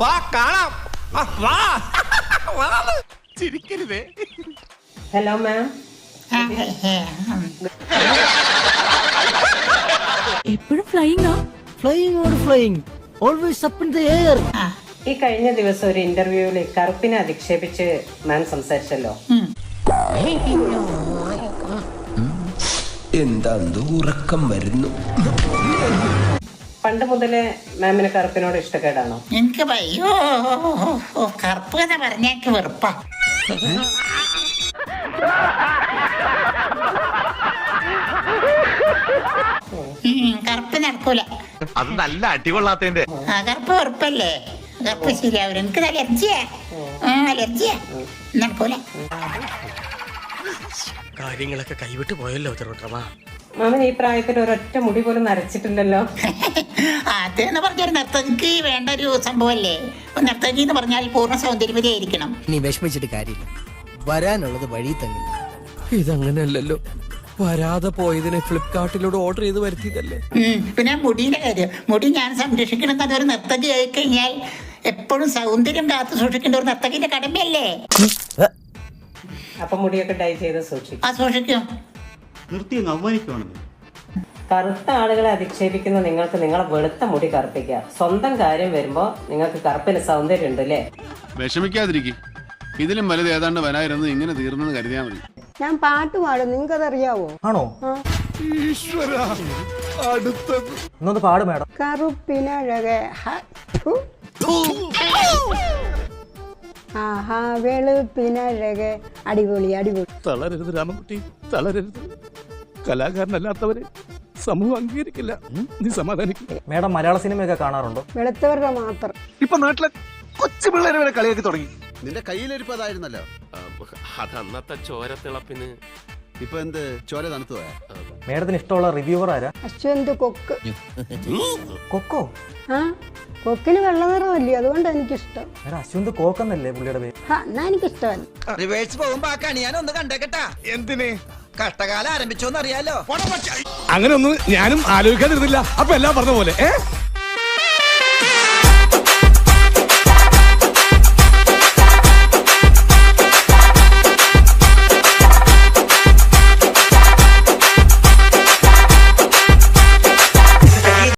വാ കാണാം. വാ. വാ. ചിരിക്കരുതേ. ഹലോ മാം എപ്പോഴും ഫ്ലൈയിങ് ആ? Flying or flying always up in the air ഈ കഴിഞ്ഞ ദിവസം ഒരു ഇന്റർവ്യൂവിൽ കറുപ്പിനെ അധിക്ഷേപിച്ച് മാം സംസാരിച്ചല്ലോ. എന്താ ഉറക്കം വരുന്നു? പണ്ട് മുതലേ മാമിന് കറുപ്പിനോട് ഇഷ്ടക്കേടാണോ? എനിക്ക് അയ്യോ കറുപ്പ് എന്ന് പറഞ്ഞ എനിക്ക് വെറുപ്പാ. ഉം, കറുപ്പ് നടക്കൂല. അത് നല്ല അടികൊള്ളാത്തതിന്റെ. ആ കറുപ്പ് വെറുപ്പല്ലേ? കറുപ്പ് ശരിയാവില്ല എനിക്ക് അലർജിയാ. അലർജിയാ. നടക്കൂല. കാര്യങ്ങളൊക്കെ കൈവിട്ട് പോയല്ലോ ചെറുട്ടമാ മാമൻ ഈ പ്രായത്തിൽ ഒരൊറ്റ മുടി പോലും നരച്ചിട്ടില്ലല്ലോ. അതെന്ന് പറഞ്ഞൊരു നർത്തകിക്ക് വേണ്ട ഒരു സംഭവല്ലേ ഒരു നർത്തകി എന്ന് പറഞ്ഞാൽ പൂർണ സൗന്ദര്യവതിയായിരിക്കണം നീ വിഷമിച്ചിട്ട് കാര്യമില്ല. വരാനുള്ളത് വഴി തങ്ങില്ല ഇതങ്ങനെയല്ലല്ലോ. വരാതെ പോയതിനെ ഫ്ലിപ്കാർട്ടിലൂടെ ഓർഡർ ചെയ്ത് വരുത്തിയതല്ലേ? ഉം, പിന്നെ മുടിയുടെ കാര്യം. മുടി ഞാൻ സംരക്ഷിക്കണം ഒരു നർത്തകി ആയി കഴിഞ്ഞാൽ എപ്പോഴും സൗന്ദര്യം കാത്തു സൂക്ഷിക്കേണ്ട ഒരു നർത്തകിന്റെ കടമയല്ലേ? അപ്പൊ മുടിയൊക്കെ ഡൈ ചെയ്ത് സൂക്ഷിക്കും. ആ സൂക്ഷിക്കും. നിർത്തി അങ്ങ് അവമാനിക്കുവാണെന്ന്. കറുത്ത ആളുകളെ അധിക്ഷേപിക്കുന്ന നിങ്ങൾക്ക് നിങ്ങളെ വെളുത്ത മുടി കറുപ്പിക്കുക. സ്വന്തം കാര്യം വരുമ്പോ നിങ്ങൾക്ക് കറുപ്പിന് സൗന്ദര്യം ഉണ്ട് അല്ലേ വിഷമിക്കാതിരിക്കും. ഇതിലും വലുത് ഏതാണ്ട് വരായിരുന്നു ഇങ്ങനെ തീർന്നെന്ന് കരുതിയാൽ മതി. ഞാൻ പാട്ട് പാടും. നിങ്ങൾക്കതറിയാവോ? ആണോ? ഇന്നൊന്ന് പാട് മാഡം. കറുപ്പിനഴകെ. Her, who. ആഹാ വെളുപ്പിനഴകെ. അടിപൊളി അടിപൊളി. തളരരുത് രാമൻകുട്ടി തളരരുത്. കലാകാരനല്ലാത്തവരെ സമൂഹം അംഗീകരിക്കില്ല. നീ സമാധാനിക്കും. മേഡം മലയാള സിനിമയൊക്കെ കാണാറുണ്ടോ? വെളുത്തവരുടെ മാത്രം. ഇപ്പൊ നാട്ടിലെ കൊച്ചു പിള്ളേരെ വരെ കളിയാക്കി തുടങ്ങി. നിന്റെ കയ്യിലിരിപ്പ് അതായിരുന്നല്ലോ. അതന്നത്തെ ചോരത്തിളപ്പിന് ഇപ്പൊ എന്ത്? ചോര തണുത്തു പോയാ? മേഡത്തിന് ഇഷ്ടമുള്ള റിവ്യൂവർ ആരാ? അശ്വന്ത് കൊക്ക്? കൊക്കോ? ആ കൊക്കിന് വെള്ള നിറമല്ലേ അതുകൊണ്ട് എനിക്കിഷ്ടം. മാഡം അശ്വന്ത് കോക്കെന്നല്ലേ പുള്ളിയുടെ പേര്? ആ എന്നാ എനിക്കിഷ്ടമല്ല റിവേഴ്സ് പോകുമ്പോ ആ കണിയാനൊന്ന് കണ്ടേക്കട്ടാ. എന്തിന്? കഷ്ടകാലം ആരംഭിച്ചോന്ന് അറിയാലോ? അങ്ങനെ ഒന്നും ഞാനും ആലോചിക്കാതിരുന്നില്ല. അപ്പൊ എല്ലാം പറഞ്ഞ പോലെ ഏ?